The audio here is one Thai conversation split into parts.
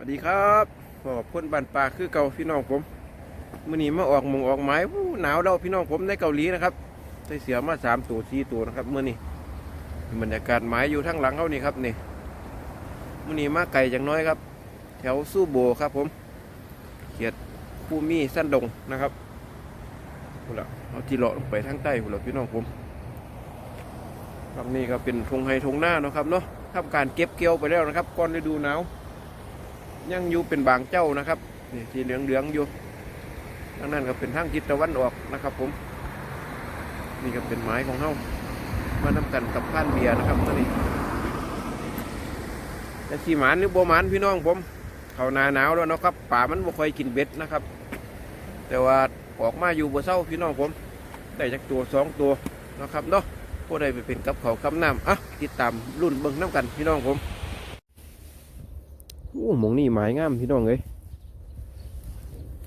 วัสดีครับขอบพ่นบันปลาคือเก่าพี่น้องผมมื่อนี้มาออกมงออกหมายวู้หนาวเราพี่น้องผมในเกาหลีนะครับได้เสียมาสามตัวสี่ตัวนะครับมื่อนี้บรรยากาศหมายอยู่ทั้งหลังเขานี่ครับนี่มื่อนี้มาไก่จังน้อยครับ แถวสู้โบครับผมเขียดผู้มีสั้นดงนะครับพุ่นละเอาจีเลาะลงไปทางใต้พุ่นละพี่น้องผมครับนี่ก็เป็นทงไฮทงหน้านะครับเนาะทำการเก็บเกี่ยวไปแล้วนะครับก่อนฤดูหนาว ยังอยู่เป็นบางเจ้านะครับนี่ที่เหลืองเหลืองอยู่ทางนั้นก็เป็นทางทิศตะวันออกนะครับ ผม นี่ก็เป็นไม้ของเฮามานำกันกับพันเบียร์นะครับตัวนี้แต่สีหมานหรือโบหมานพี่น้องผม เขานาหนาวแล้วนะครับป่ามันบ่ค่อยกินเบ็ดนะครับ แต่ว่าออกมาอยู่บ่เศร้าพี่น้องผม ได้จากตัวสองตัวนะครับเนาะพวกใดไปเป็นกับเขากับน้ำอะติดตามรุ่นเบิ่งน้ำกันพี่น้องผม หมองนี่หมายงามพี่น้องเลย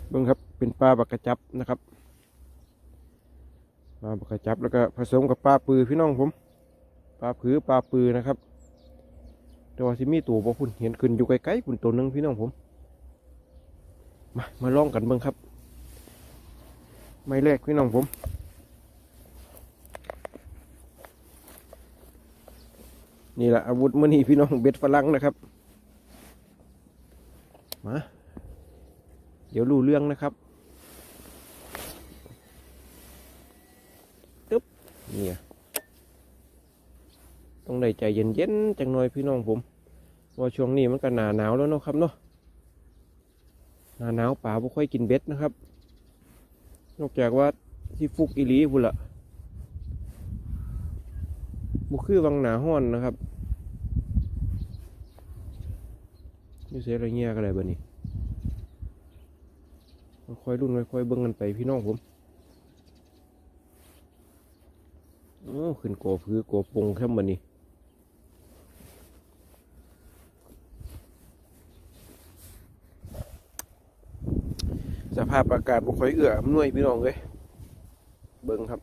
เบิ่งครับเป็นปลาบักกระจับนะครับปลาบักกระจับแล้วก็ผสมกับปลาปือพี่น้องผมปลาผือปลาปือนะครับ แต่ว่าสิมีตัวบ่คุณเห็นขึ้นอยู่ไกลๆคุณตัวหนึงพี่น้องผม มามาลองกันเบิ่งครับ ไม่แรกพี่น้องผมนี่แหละอาวุธมื่อนี้พี่น้องเบ็ดฝรั่งนะครับ มา เดี๋ยวรู้เรื่องนะครับตึ๊บเนี่ยต้องได้ใจเย็นๆจังหน่อยพี่น้องผมว่าช่วงนี้มันก็หนาหนาวแล้วเนาะครับเนาะหนาหนาวป่าบ่ค่อยกินเบ็ดนะครับ นอกจากว่าที่ฟุกอีหลีพุ่นละบุคือวังหนาห้อนนะครับนี่เสียอะไรเงี้ยกันเลยบ้านี้ ค่อยๆรุ่นค่อยเบิ่งกันไปพี่น้องผมโอ้ขึ้นโกพือโกปงแค่บ้านี้สภาพอากาศบ่ค่อยเอื้ออำนวยพี่น้องเลยเบิ่งครับ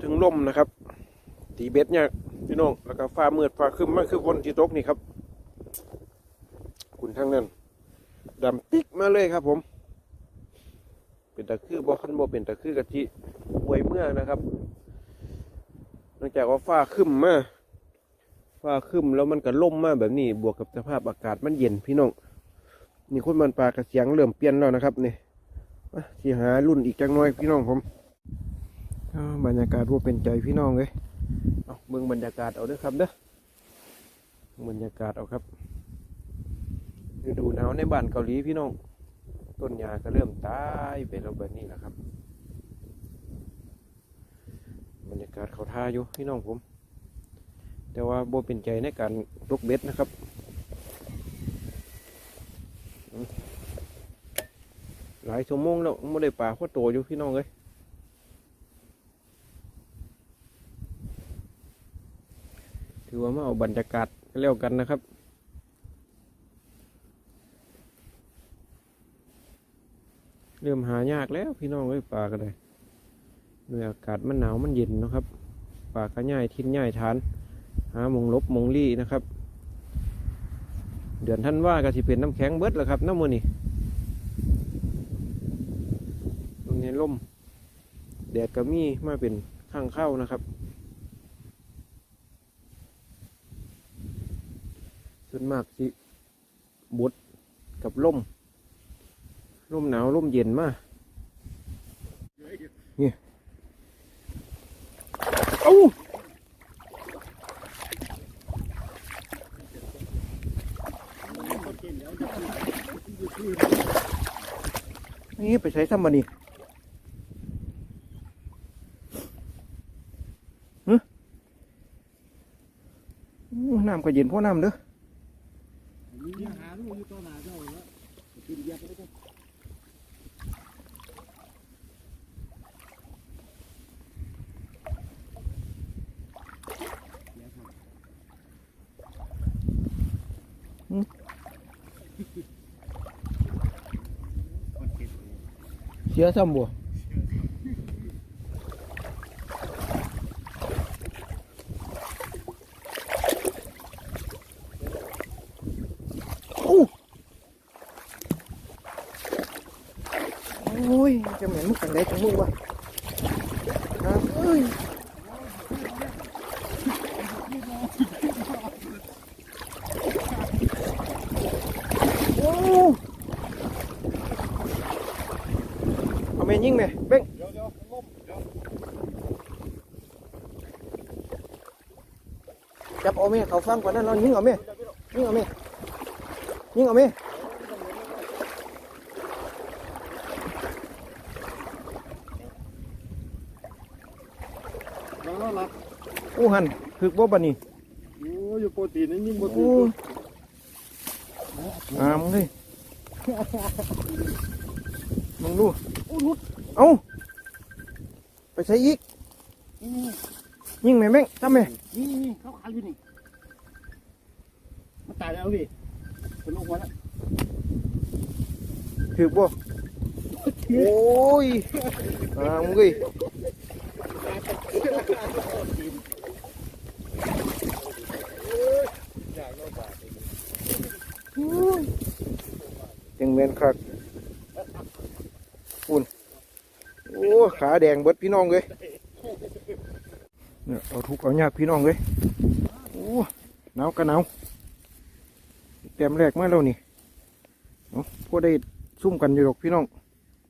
ถึงลมนะครับ ตีเบ็ดเนี่ยพี่น้องแล้วก็ฟ้ามืดฟ้าคึมมากคือฝนที่ตกนี่ครับ คุณทั้งนั้น ดำปิ๊กมาเลยครับผม เป็นตะคือบ่คันบ่เป็นตะคือกะทิป่วยเมื่อนะครับนองจากว่าฟ้าครึ้มมาฟ้าครึ้มแล้วมันก็ล่มมาแบบนี้บวกกับสภาพอากาศมันเย็นพี่น้องนี่คนมันปลากระเสียงเริ่มเปลี่ยนแล้วนะครับนี่มาสิหารุ่นอีกจังน้อยพี่น้องผมบรรยากาศว่าเป็นใจพี่น้องเลยเอาเบิ่งบรรยากาศเอาเด้อครับเด้อบรรยากาศเอาครับ ฤดูหนาวในบ้านเกาหลีพี่น้อง ต้นหญ้าก็เริ่มตายไปแล้วแบบนี้แหละครับบรรยากาศเขาท่าอยู่พี่น้องผม แต่ว่าโบเป็นใจในการตกเบ็ดนะครับหลายชั่วโมงแล้วไม่ได้ปลาโคตรโตอยู่พี่น้องเลยถือว่ามาเอาบรรยากาศแล้วกันนะครับ เริ่มหายากแล้วพี่น้องเอ้ยปลาก็ได้ด้วยอากาศมันหนาวมันเย็นนะครับปลาก็ง่ายทิ้นง่ายทาน หามงลบมงลี่นะครับ เดือนท่านว่าก็สิเป็นน้ำแข็งเบิดแล้วครับน้ำมือนี่ตรงนี้ล่มแดดก็มีมาเป็นข้างเข้านะครับ ส่วนมากสิบดกับล่ม ร่มหนาวร่มเย็นมากนี่เอ้านี่ไปใช้ทำมานี่ฮะน้ำก็เย็นพราะน้ำเด้อหาลูกอยู่ตัวหนาเจ้าแล้วกินเบียร์ไปก็เสียซ้ำบ่โอ้ยจะเหม็นมึ Chia xong bùa Ôi, cho mẹ mất cần đây cho mua à. Ôi. เอาแม่ยิงแม่เบ้งเดี๋ยวเดี๋ยวล้มเดี๋ยวจับเอาแม่เขาฟังก่อนนั่นเรายิงเอาแม่ยิงเอาแม่ยิงเอาแม่แล้วเราหลับอู้หันถึกบ่บัดนี้โอ้ยอยู่โปรตีนนี่ยิ่งโปรตีโอ้นอามเลยมึงดู เอ้าไปใช้อีก นี่ยิงแม่แม่งทำแม่นี่นี่เขาขายอยู่นี่ มันตายแล้วพี่เป็นลูกวันแล้วถึกบ่โอ้ยอามเลยยังเมนคักอุ่นโอ้ ขาแดงเบิดพี่น้องเลยเนี่ยเอาทุกเอายากพี่น้องเลยโอ้หนาวก็หนาวเต็มแรกมาแล้วนี่เนาะพวกได้ซุ่มกันอยู่หรอกพี่น้อง